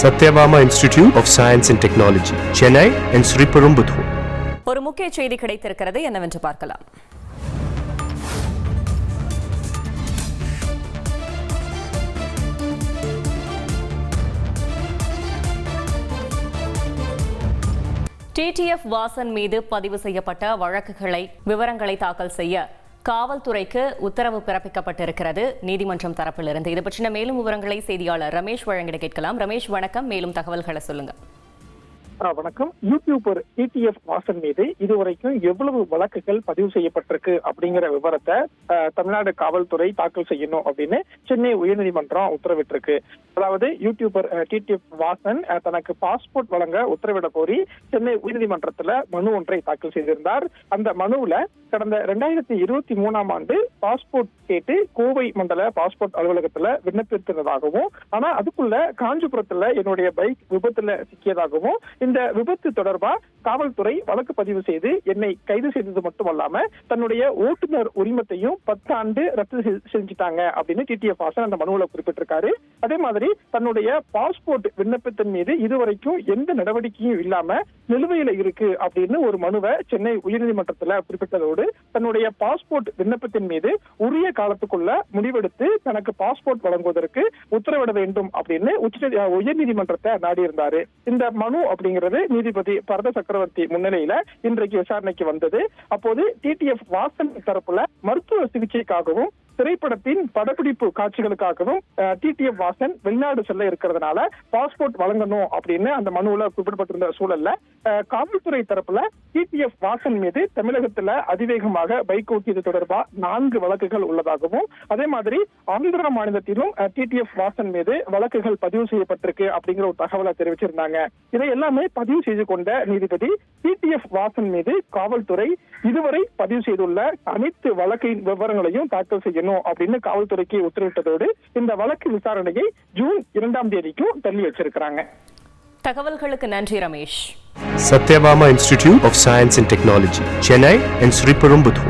Sathyabama institute of science and technology Chennai and Sriperumbudur ஒரு முக்கிய செய்தி கிடைத்திருக்கிறது என்னவென்று பார்க்கலாம். டிடிஎஃப் வாசன் மீது பதிவு செய்யப்பட்ட வழக்குகளை விவரங்களை தாக்கல் செய்ய காவல்துறைக்கு உத்தரவு பிறப்பிக்கப்பட்டிருக்கிறது. நீதிமன்றம் தரப்பிலிருந்து. இது பற்றின மேலும் விவரங்களை செய்தியாளர் ரமேஷ் வழங்கிட கேட்கலாம். ரமேஷ் வணக்கம். மேலும் தகவல்களை சொல்லுங்கள் வணக்கம். யூடியூபர் டிடிஎஃப் வாசன் மீது இதுவரைக்கும் எவ்வளவு வழக்குகள் பதிவு செய்யப்பட்டிருக்கு அப்படிங்கிற விவரத்தை தமிழ்நாடு காவல்துறை தாக்கல் செய்யணும் அப்படின்னு சென்னை உயர்நீதிமன்றம் உத்தரவிட்டிருக்கு. அதாவது யூடியூபர் டிடிஎஃப் வாசன் தனக்கு பாஸ்போர்ட் வழங்க உத்தரவிட கோரி சென்னை உயர்நீதிமன்றத்துல மனு ஒன்றை தாக்கல் செய்திருந்தார். அந்த மனுவுல கடந்த ரெண்டாயிரத்தி இருபத்தி மூணாம் ஆண்டு பாஸ்போர்ட் கேட்டு கோவை மண்டல பாஸ்போர்ட் அலுவலகத்துல விண்ணப்பித்திருந்ததாகவும் ஆனா அதுக்குள்ள காஞ்சிபுரத்துல என்னுடைய பைக் விபத்துல சிக்கியதாகவும் இந்த விபத்து தொடர்பா காவல்துறை வழக்கு பதிவு செய்து என்னை கைது செய்தது மட்டுமல்லாம தன்னுடைய ஓட்டுநர் உரிமத்தையும் பத்தாண்டு ரத்து செஞ்சுட்டாங்க அப்படின்னு டிடிஎஃப் வாசன் அந்த மனுவில் குறிப்பிட்டிருக்காரு. அதே மாதிரி தன்னுடைய பாஸ்போர்ட் விண்ணப்பத்தின் மீது இதுவரைக்கும் எந்த நடவடிக்கையும் இல்லாம நிலுவையில இருக்கு அப்படின்னு ஒரு மனுவை சென்னை உயர்நீதிமன்றத்துல குறிப்பிட்டதோடு தன்னுடைய பாஸ்போர்ட் விண்ணப்பத்தின் மீது உரிய காலத்துக்குள்ள முடிவெடுத்து தனக்கு பாஸ்போர்ட் வழங்குவதற்கு உத்தரவிட வேண்டும் அப்படின்னு உச்ச உயர்நீதிமன்றத்தை நாடியிருந்தாரு. இந்த மனு அப்படிங்கிறது நீதிபதி பரத சக்கரவர்த்தி முன்னிலையில இன்றைக்கு விசாரணைக்கு வந்தது. அப்போது டிடிஎஃப் வாசன் தரப்புல மருத்துவ சிகிச்சைக்காகவும் திரைப்படத்தின் படப்பிடிப்பு காட்சிகளுக்காகவும் டிடிஎஃப் வாசன் வெளிநாடு செல்ல இருக்கிறதுனால பாஸ்போர்ட் வழங்கணும் அப்படின்னு அந்த மனுவுல குறிப்பிடப்பட்டிருந்த சூழல்ல காவல்துறை தரப்புல டிடிஎஃப் வாசன் மீது தமிழகத்துல அதிவேகமாக பைக் ஓட்டியது தொடர்பா நான்கு வழக்குகள் உள்ளதாகவும் அதே மாதிரி ஆந்திர மாநிலத்திலும் டிடிஎஃப் வாசன் மீது வழக்குகள் பதிவு செய்யப்பட்டிருக்கு அப்படிங்கிற ஒரு தகவலை தெரிவிச்சிருந்தாங்க. இதை எல்லாமே பதிவு செய்து கொண்ட நீதிபதி டிடிஎஃப் வாசன் மீது காவல்துறை இதுவரை பதிவு செய்துள்ள அனைத்து வழக்கின் விவரங்களையும் தாக்கல் செய்யணும் அப்படின்னு காவல்துறைக்கு உத்தரவிட்டதோடு இந்த வழக்கு விசாரணையை ஜூன் இரண்டாம் தேதிக்கும் தள்ளி வச்சிருக்கிறாங்க தகவல்களுக்கு நன்றி Ramesh Satyabama Institute of Science and Technology, Chennai and Sriperumbudur.